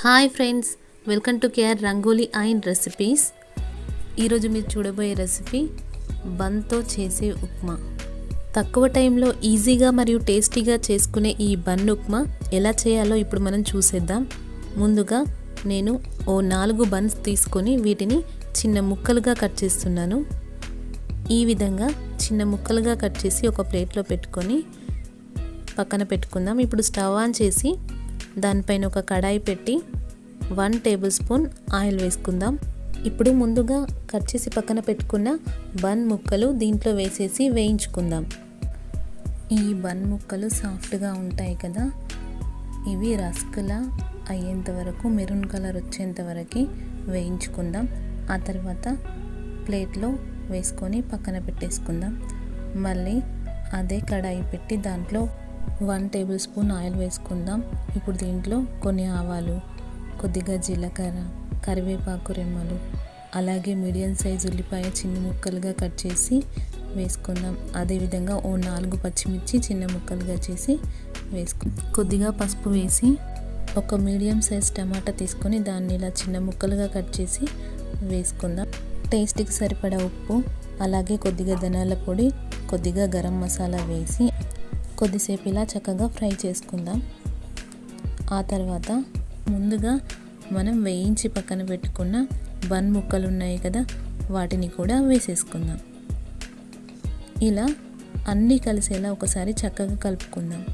Hi friends welcome to KR rangoli and recipes ఈరోజు మీరు చూడబోయే రెసిపీ బన్తో చేసే ఉప్మా. తక్కువ టైంలో ఈజీగా మరియు టేస్టీగా చేసుకునే ఈ బన్ ఉప్మా ఎలా చేయాలో ఇప్పుడు మనం చూసేద్దాం. ముందుగా నేను ఓ నాలుగు బన్స్ తీసుకొని వీటిని చిన్న ముక్కలుగా కట్ చేస్తున్నాను. ఈ విధంగా చిన్న ముక్కలుగా కట్ చేసి ఒక ప్లేట్లో పెట్టుకొని పక్కన పెట్టుకుందాం. ఇప్పుడు స్టవ్ ఆన్ చేసి దానిపైన ఒక కడాయి పెట్టి వన్ టేబుల్ స్పూన్ ఆయిల్ వేసుకుందాం. ఇప్పుడు ముందుగా కట్ చేసి పక్కన పెట్టుకున్న బన్ ముక్కలు దీంట్లో వేసేసి వేయించుకుందాం. ఈ బన్ ముక్కలు సాఫ్ట్గా ఉంటాయి కదా ఇవి రస్కులా అయ్యేంత వరకు మెరూన్ కలర్ వచ్చేంత వరకు వేయించుకుందాం. ఆ తర్వాత ప్లేట్లో వేసుకొని పక్కన పెట్టేసుకుందాం. మళ్ళీ అదే కడాయి పెట్టి దాంట్లో వన్ టేబుల్ స్పూన్ ఆయిల్ వేసుకుందాం. ఇప్పుడు దీంట్లో కొన్ని ఆవాలు కొద్దిగా జీలకర్ర కరివేపాకు రెమ్మలు అలాగే మీడియం సైజ్ ఉల్లిపాయ చిన్న ముక్కలుగా కట్ చేసి వేసుకుందాం. అదేవిధంగా ఓ నాలుగు పచ్చిమిర్చి చిన్న ముక్కలుగా చేసి వేసుకు కొద్దిగా పసుపు వేసి ఒక మీడియం సైజ్ టమాటా తీసుకొని దాన్ని ఇలా చిన్న ముక్కలుగా కట్ చేసి వేసుకుందాం. టేస్ట్కి సరిపడా ఉప్పు అలాగే కొద్దిగా ధనాల పొడి కొద్దిగా గరం మసాలా వేసి కొద్దిసేపు ఇలా చక్కగా ఫ్రై చేసుకుందాం. ఆ తర్వాత ముందుగా మనం వేయించి పక్కన పెట్టుకున్న బన్ ముక్కలు ఉన్నాయి కదా వాటిని కూడా వేసేసుకుందాం. ఇలా అన్నీ కలిసేలా ఒకసారి చక్కగా కలుపుకుందాం.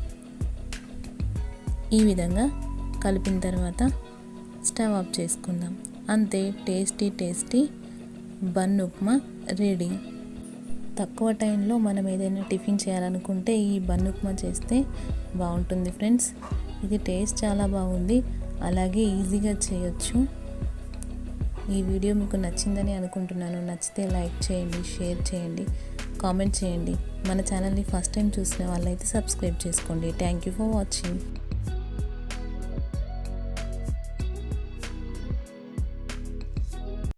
ఈ విధంగా కలిపిన తర్వాత స్టవ్ ఆఫ్ చేసుకుందాం. అంతే tasty tasty bun upma ready. తక్కువ టైంలో మనం ఏదైనా టిఫిన్ చేయాలనుకుంటే ఈ బన్ ఉప్మా చేస్తే బాగుంటుంది ఫ్రెండ్స్. ఇది టేస్ట్ చాలా బాగుంది. అలాగే ఈజీగా చేయొచ్చు. ఈ వీడియో మీకు నచ్చిందని అనుకుంటున్నాను. నచ్చితే లైక్ చేయండి షేర్ చేయండి కామెంట్ చేయండి. మన ఛానల్ని ఫస్ట్ టైం చూసిన వాళ్ళైతే సబ్స్క్రైబ్ చేసుకోండి. Thank you for watching.